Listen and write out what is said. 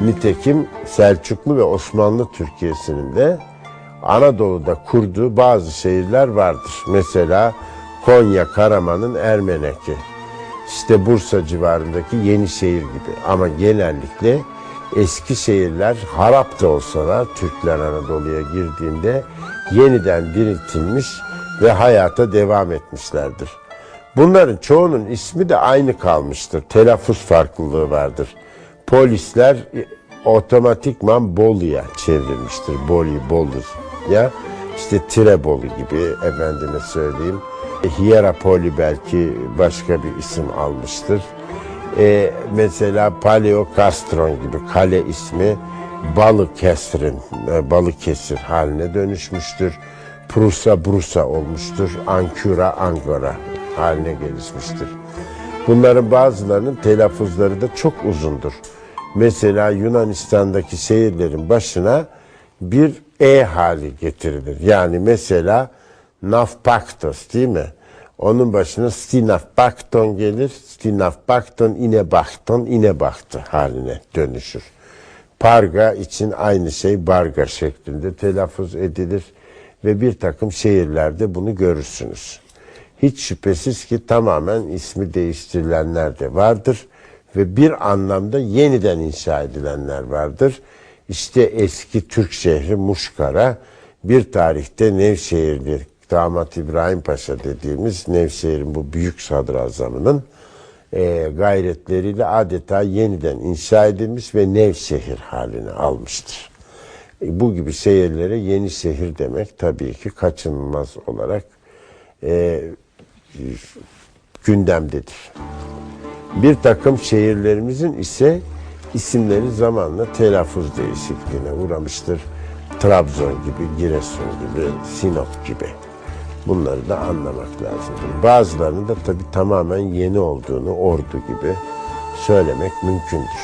Nitekim Selçuklu ve Osmanlı Türkiye'sinin de Anadolu'da kurduğu bazı şehirler vardır. Mesela Konya Karaman'ın Ermenek'i, işte Bursa civarındaki Yenişehir gibi. Ama genellikle eski şehirler harap da olsalar Türkler Anadolu'ya girdiğinde yeniden diriltilmiş ve hayata devam etmişlerdir. Bunların çoğunun ismi de aynı kalmıştır. Telaffuz farklılığı vardır. Polisler otomatikman Bolu'ya çevrilmiştir. Bolu, Bolu ya işte Tirebolu gibi efendime söyleyeyim. Hierapoli belki başka bir isim almıştır. E, mesela Paleokastron gibi kale ismi Balıkesir'in e, Balıkesir haline dönüşmüştür. Prusa Brusa olmuştur. Ankara Angora haline gelişmiştir. Bunların bazılarının telaffuzları da çok uzundur. Mesela Yunanistan'daki şehirlerin başına bir E hali getirilir. Yani mesela Nafpaktos değil mi? Onun başına Stinafpakton gelir. Stinafpakton inebakton inebaktı haline dönüşür. Parga için aynı şey barga şeklinde telaffuz edilir ve bir takım şehirlerde bunu görürsünüz. Hiç şüphesiz ki tamamen ismi değiştirilenler de vardır ve bir anlamda yeniden inşa edilenler vardır. İşte eski Türk şehri Muşkara bir tarihte Nevşehirli Damat İbrahim Paşa dediğimiz Nevşehir'in bu büyük sadrazamının e, gayretleriyle adeta yeniden inşa edilmiş ve Nevşehir halini almıştır. E, bu gibi şehirlere yeni şehir demek tabii ki kaçınılmaz olarak e, gündemdedir. Bir takım şehirlerimizin ise isimleri zamanla telaffuz değişikliğine uğramıştır. Trabzon gibi, Giresun gibi, Sinop gibi. Bunları da anlamak lazımdır. Bazılarının da tabii tamamen yeni olduğunu, ordu gibi söylemek mümkündür.